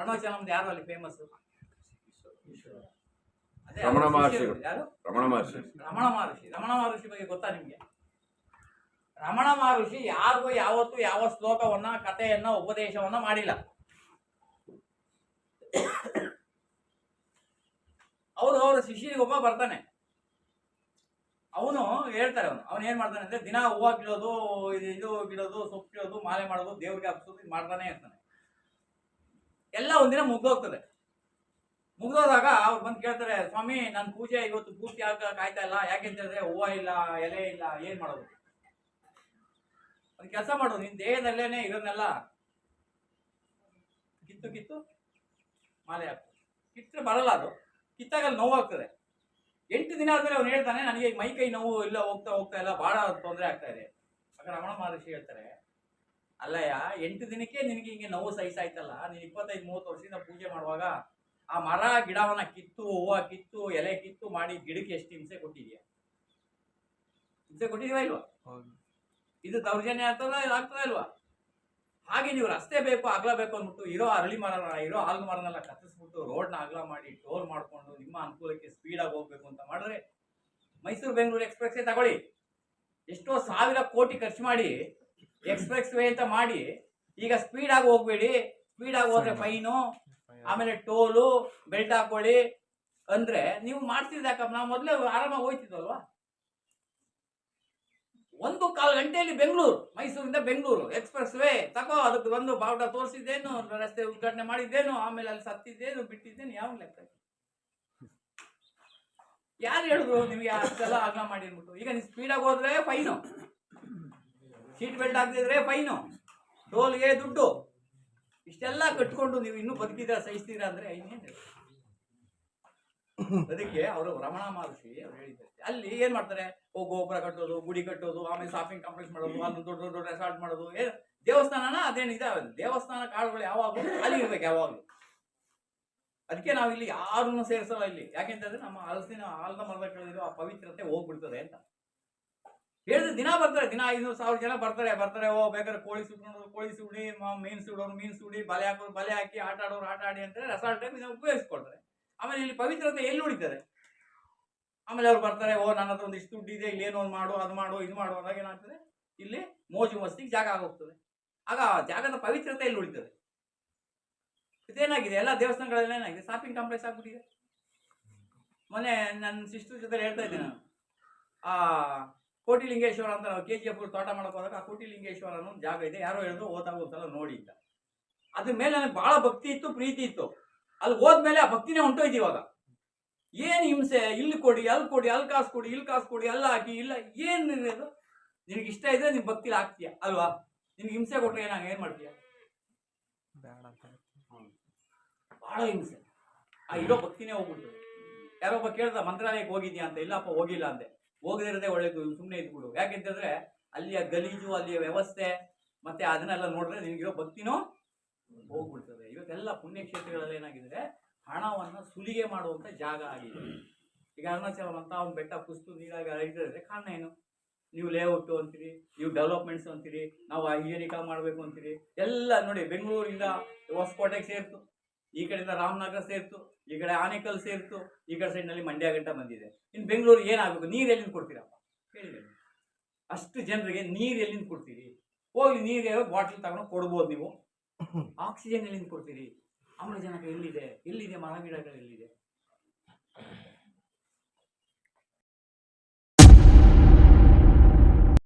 ಅರುಣಾಚಲಮ್ದು ಯಾರು ಅಲ್ಲಿ ಫೇಮಸ್ ರಮಣ ಮಹರ್ಷಿ ಮಹರ್ಷಿಗಳು. ಯಾರು? ರಮಣ ಮಹರ್ಷಿ. ರಮಣ ಮಹರ್ಷಿ. ರಮಣ ಮಹರ್ಷಿ ಬಗ್ಗೆ ಗೊತ್ತಾ ನಿಮಗೆ? ರಮಣ ಮಹರ್ಷಿ ಯಾರಿಗೂ ಯಾವತ್ತು ಯಾವ ಶ್ಲೋಕವನ್ನ ಕಥೆಯನ್ನ ಉಪದೇಶವನ್ನ ಮಾಡಿಲ್ಲ. ಅವರು ಅವರ ಶಿಷ್ಯನಿಗೆ ಒಬ್ಬ ಬರ್ತಾನೆ. ಅವನು ಹೇಳ್ತಾರೆ ಅವನು. ಅವನು ಏನ್ ಮಾಡ್ತಾನೆ ಅಂದ್ರೆ ದಿನ ಹೂವ ಕೀಳೋದು ಇದು ಇದು ಕೀಳೋದು ಸೊಪ್ಪು ಕೀಳೋದು ಮಾಲೆ ಮಾಡೋದು ದೇವ್ರಿಗೆ ಹಬ್ಸೋದು ಇದು ಮಾಡ್ತಾನೆ ಇರ್ತಾನೆ ಎಲ್ಲ ಒಂದಿನ ಮುಗ್ದೋಗ್ತದೆ. ಮುಗ್ದೋದಾಗ ಅವ್ರು ಬಂದು ಕೇಳ್ತಾರೆ, ಸ್ವಾಮಿ ನನ್ನ ಪೂಜೆ ಇವತ್ತು ಪೂರ್ತಿ ಆಗ ಕಾಯ್ತಾ ಇಲ್ಲ. ಯಾಕೆ ಹೇಳಿದ್ರೆ ಹೂವ ಇಲ್ಲ, ಎಲೆ ಇಲ್ಲ, ಏನು ಮಾಡೋದು? ಅದು ಕೆಲಸ ಮಾಡೋದು ನಿನ್ ದೇಹದಲ್ಲೇನೆ ಇದನ್ನೆಲ್ಲ ಕಿತ್ತು ಕಿತ್ತು ಮಾಲೆ ಹಾಕು ಕಿತ್ತರೆ ಬರಲ್ಲ ಅದು. ಕಿತ್ತಾಗ ಅಲ್ಲಿ ನೋವಾಗ್ತದೆ. ಎಂಟು ದಿನ ಆದಮೇಲೆ ಅವ್ನು ಹೇಳ್ತಾನೆ, ನನಗೆ ಮೈ ಕೈ ನೋವು ಇಲ್ಲ, ಹೋಗ್ತಾ ಹೋಗ್ತಾ ಇಲ್ಲ ಬಹಳ ತೊಂದರೆ ಆಗ್ತಾ ಇದೆ. ಆಗ ರಮಣ ಮಹರ್ಷಿ ಹೇಳ್ತಾರೆ ಅಲ್ಲಯ್ಯ ಎಂಟು ದಿನಕ್ಕೆ ನಿನಗೆ ಹಿಂಗೆ ನೋವು ಸಹಿಸಾಯ್ತಲ್ಲ ನೀನು ಇಪ್ಪತ್ತೈದು ಮೂವತ್ತು ವರ್ಷದಿಂದ ಪೂಜೆ ಮಾಡುವಾಗ ಆ ಮರ ಗಿಡವನ್ನ ಕಿತ್ತು ಹೂವು ಕಿತ್ತು ಎಲೆ ಕಿತ್ತು ಮಾಡಿ ಗಿಡಕ್ಕೆ ಎಷ್ಟು ಹಿಂಸೆ ಕೊಟ್ಟಿದ್ಯಾ? ಹಿಂಸೆ ಕೊಟ್ಟಿದೀವ ಇಲ್ವಾ? ಇದು ದೌರ್ಜನ್ಯ ಆಗ್ತದ ಇದು ಆಗ್ತದ ಇಲ್ವಾ? ಹಾಗೆ ನೀವು ರಸ್ತೆ ಬೇಕು ಅಗಲ ಬೇಕು ಅಂದ್ಬಿಟ್ಟು ಇರೋ ಅರಳಿ ಮರನ ಇರೋ ಹಾಲು ಮರನೆಲ್ಲ ಕತ್ತಿಸ್ಬಿಟ್ಟು ರೋಡ್ನ ಅಗಲ ಮಾಡಿ ಟೋರ್ ಮಾಡ್ಕೊಂಡು ನಿಮ್ಮ ಅನುಕೂಲಕ್ಕೆ ಸ್ಪೀಡಾಗಿ ಹೋಗ್ಬೇಕು ಅಂತ ಮಾಡಿದ್ರೆ ಮೈಸೂರು ಬೆಂಗಳೂರು ಎಕ್ಸ್ಪ್ರೆಸ್ಸೇ ತಗೊಳ್ಳಿ. ಎಷ್ಟೋ ಸಾವಿರ ಕೋಟಿ ಖರ್ಚು ಮಾಡಿ ಎಕ್ಸ್ಪ್ರೆಸ್ ವೇ ಅಂತ ಮಾಡಿ ಈಗ ಸ್ಪೀಡ್ ಆಗಿ ಹೋಗ್ಬೇಡಿ. ಸ್ಪೀಡಾಗಿ ಹೋದ್ರೆ ಫೈನು ಆಮೇಲೆ ಟೋಲು ಬೆಲ್ಟ್ ಹಾಕೊಳ್ಳಿ. ಅಂದ್ರೆ ನೀವು ಮಾಡ್ತಿದ್ದಾಕಪ್ಪ ನಾವು ಮೊದಲೇ ಆರಾಮಾಗಿ ಹೋಯ್ತಿದ್ವಲ್ವಾ? ಒಂದು ಕಾಲು ಗಂಟೆಯಲ್ಲಿ ಬೆಂಗಳೂರು ಮೈಸೂರಿಂದ ಬೆಂಗಳೂರು ಎಕ್ಸ್ಪ್ರೆಸ್ ವೇ ತಗೋ ಅದಕ್ಕೆ ಒಂದು ಬಾವುಟ ತೋರಿಸಿದ್ದೇನು ರಸ್ತೆ ಉದ್ಘಾಟನೆ ಮಾಡಿದ್ದೇನು ಆಮೇಲೆ ಅಲ್ಲಿ ಸತ್ತಿದ್ದೇನು ಬಿಟ್ಟಿದ್ದೇನು ಯಾವ ಲೆಕ್ಕ ಯಾರು ಹೇಳಿದ್ರು ನಿಮ್ಗೆ ಅಷ್ಟೆಲ್ಲ ಅರ್ಥ ಮಾಡಿ ಅಂದ್ಬಿಟ್ಟು? ಈಗ ನೀವು ಸ್ಪೀಡಾಗಿ ಹೋದ್ರೆ ಫೈನು ಸೀಟ್ ಬೆಲ್ಟ್ ಹಾಕ್ತಿದ್ರೆ ಫೈನು. ಟೋಲ್ಗೆ ದುಡ್ಡು. ಇಷ್ಟೆಲ್ಲ ಕಟ್ಕೊಂಡು ನೀವು ಇನ್ನೂ ಬದುಕಿದ್ರ ಸಹಿಸ್ತೀರಾ ಅಂದ್ರೆ ಇನ್ನೇನು ಅದಕ್ಕೆ ಅವರು ರಮಣ ಮಹರ್ಷಿ ಅವ್ರು ಹೇಳಿದ್ದಾರೆ. ಅಲ್ಲಿ ಏನ್ ಮಾಡ್ತಾರೆ? ಓ, ಗೋಪುರ ಕಟ್ಟೋದು, ಗುಡಿ ಕಟ್ಟೋದು, ಆಮೇಲೆ ಶಾಪಿಂಗ್ ಕಾಂಪ್ಲೆಕ್ಸ್ ಮಾಡೋದು, ಅಲ್ಲಿ ದೊಡ್ಡ ದೊಡ್ಡ ರೆಸಾರ್ಟ್ ಮಾಡೋದು, ಏ, ದೇವಸ್ಥಾನನ ಅದೇನಿದೆ ದೇವಸ್ಥಾನ ಕಾಳುಗಳು ಯಾವಾಗಲೂ ಖಾಲಿ ಇರ್ಬೇಕು, ಯಾವಾಗಲೂ. ಅದಕ್ಕೆ ನಾವು ಇಲ್ಲಿ ಯಾರನ್ನು ಸೇರಿಸಲ್ಲ ಇಲ್ಲಿ. ಯಾಕೆಂತಂದ್ರೆ ನಮ್ಮ ಹಲಸಿನ ಆಲ್ದ ಮರದ ಕೆಳಗಿರೋ ಆ ಪವಿತ್ರತೆ ಹೋಗ್ಬಿಡ್ತದೆ ಅಂತ. ಹೇಳಿದ್ರೆ ದಿನ ಬರ್ತಾರೆ, ದಿನ ಐನೂರು ಸಾವಿರ ಜನ ಬರ್ತಾರೆ ಬರ್ತಾರೆ, ಓ, ಬೇಕಾದ್ರೆ ಕೋಳಿ ಸುಟ್ಕೊಂಡು, ಕೋಳಿ ಸುಡಿ ಮೀನು ಸುಡೋರು, ಮೀನ್ ಸುಡಿ, ಬಲೆ ಹಾಕೋರು, ಬಲೆ ಹಾಕಿ ಆಟ ಆಡೋರು, ಆಟ ಆಡಿ ಅಂತಾರೆ ರೆಸಾರ್ಟ್ ಟೈಮ್ ಇದನ್ನ ಉಪಯೋಗಿಸ್ಕೊಳ್ತಾರೆ. ಆಮೇಲೆ ಇಲ್ಲಿ ಪವಿತ್ರತೆ ಎಲ್ಲಿ ಉಳಿತಾರೆ ಆಮೇಲೆ ಅವ್ರು ಬರ್ತಾರೆ, ಓ, ನನ್ನ ಹತ್ರ ಒಂದಿಷ್ಟು ದುಡ್ಡು ಇದೆ, ಇಲ್ಲಿ ಏನೋ ಒಂದು ಮಾಡು, ಅದು ಮಾಡು, ಇದು ಮಾಡು ಅಂದಾಗ ಏನಾಗ್ತದೆ? ಇಲ್ಲಿ ಮೋಜು ಮಸ್ತಿಗೆ ಜಾಗ ಆಗೋಗ್ತದೆ. ಆಗ ಆ ಜಾಗದ ಪವಿತ್ರತೆ ಎಲ್ಲಿ ಉಳಿತದೆ? ಇದೇನಾಗಿದೆ? ಎಲ್ಲ ದೇವಸ್ಥಾನಗಳೆಲ್ಲ ಏನಾಗಿದೆ? ಶಾಪಿಂಗ್ ಕಾಂಪ್ಲೆಕ್ಸ್ ಆಗ್ಬಿಟ್ಟಿದೆ. ಮೊನ್ನೆ ನನ್ನ ಸಿಸ್ಟರ್ ಜೊತೆ ಹೇಳ್ತಾ ಇದ್ದೆ ನಾನು. ಆ ಕೋಟಿಲಿಂಗೇಶ್ವರ ಅಂತ ನಾವು ಕೆ ಜಿ ಎಫ್ ತೋಟ ಮಾಡಕ್ ಹೋದಾಗ ಆ ಕೋಟಿಲಿಂಗೇಶ್ವರ ಅನ್ನೋ ಒಂದು ಜಾಗ ಇದೆ. ಯಾರೋ ಹೇಳಿದ್ರು ಹೋದಾಗ ಒಂದ್ಸಲ ನೋಡಿ ಅಂತ. ಅದ್ರ ಮೇಲೆ ನನಗೆ ಬಹಳ ಭಕ್ತಿ ಇತ್ತು ಪ್ರೀತಿ ಇತ್ತು. ಅಲ್ಲಿ ಹೋದ್ಮೇಲೆ ಆ ಭಕ್ತಿನೇ ಹೊಂಟೋಯ್ತು ಇವಾಗ. ಏನು ಹಿಂಸೆ ಇಲ್ಲಿ ಕೊಡಿ ಅಲ್ಲಿ ಕೊಡಿ ಅಲ್ಲಿ ಕಾಸು ಕೊಡಿ ಇಲ್ಲಿ ಕಾಸು ಕೊಡಿ ಎಲ್ಲ ಹಾಕಿ ಇಲ್ಲ ಏನು ಇರೋದು? ನಿನಗೆ ಇಷ್ಟ ಇದ್ರೆ ನಿಮ್ಮ ಭಕ್ತಿಲಿ ಹಾಕ್ತೀಯ ಅಲ್ವಾ? ನಿನ್ಗೆ ಹಿಂಸೆ ಕೊಟ್ರೆ ಏನಾಗ ಏನ್ ಮಾಡ್ತೀಯ? ಬಹಳ ಹಿಂಸೆ. ಆ ಇರೋ ಭಕ್ತಿನೇ ಹೋಗ್ಬಿಟ್ಟು ಯಾರೊಬ್ಬ ಒಬ್ಬ ಕೇಳ್ದ ಮಂತ್ರಾಲಯಕ್ಕೆ ಹೋಗಿದ್ಯಾ? ಅಂತ ಇಲ್ಲಪ್ಪ ಹೋಗಿಲ್ಲ ಅಂದೆ. ಹೋಗದಿರೋದೇ ಒಳ್ಳೇದು ಸುಮ್ಮನೆ ಇದ್ಬಿಡು ಯಾಕೆಂತಂದ್ರೆ ಅಲ್ಲಿಯ ಗಲೀಜು, ಅಲ್ಲಿಯ ವ್ಯವಸ್ಥೆ ಮತ್ತೆ ಅದನ್ನೆಲ್ಲ ನೋಡಿದ್ರೆ ನಿನಗಿರೋ ಭಕ್ತಿನೂ ಹೋಗ್ಬಿಡ್ತದೆ. ಇವತ್ತೆಲ್ಲ ಪುಣ್ಯಕ್ಷೇತ್ರಗಳಲ್ಲಿ ಏನಾಗಿದ್ರೆ ಹಣವನ್ನ ಸುಲಿಗೆ ಮಾಡುವಂತ ಜಾಗ ಆಗಿದೆ. ಈಗ ಅರುಣಾಚಲಂ ಅಂತ ಒಂದು ಬೆಟ್ಟ ಕುಸ್ತು ನೀರಾಗಿ ಹರಿದ್ರೆ ಕಾರಣ ಏನು? ನೀವು ಲೇಔಟು ಅಂತೀರಿ, ನೀವು ಡೆವಲಪ್ಮೆಂಟ್ಸ್ ಅಂತೀರಿ, ನಾವು ಹೈಜೆನಿಕ ಮಾಡಬೇಕು ಅಂತೀರಿ. ಎಲ್ಲ ನೋಡಿ ಬೆಂಗಳೂರಿಂದ ಹೊಸಕೋಟೆಗೆ ಸೇರ್ತು. ಈ ಕಡೆಯಿಂದ ರಾಮನಗರ ಸೇರ್ತು, ಈ ಕಡೆ ಆನೇಕಲ್ ಸೇರ್ತು, ಈ ಕಡೆ ಸೈಡ್ನಲ್ಲಿ ಮಂಡ್ಯ ಗಂಟ ಬಂದಿದೆ. ಇನ್ನು ಬೆಂಗಳೂರು ಏನಾಗಬೇಕು? ನೀರು ಎಲ್ಲಿಂದ ಕೊಡ್ತೀರಪ್ಪ? ಹೇಳಿದೆ ಅಷ್ಟು ಜನರಿಗೆ ನೀರು ಎಲ್ಲಿಂದ ಕೊಡ್ತೀರಿ? ಹೋಗಿ ನೀರು ಬಾಟ್ಲ್ ತಗೊಂಡು ಕೊಡ್ಬೋದು ನೀವು? ಆಕ್ಸಿಜನ್ ಎಲ್ಲಿಂದ ಕೊಡ್ತೀರಿ? ಆಮ್ಲಜನಕ ಎಲ್ಲಿದೆ? ಎಲ್ಲಿದೆ ಮರ ಗಿಡಗಳು ಎಲ್ಲಿದೆ?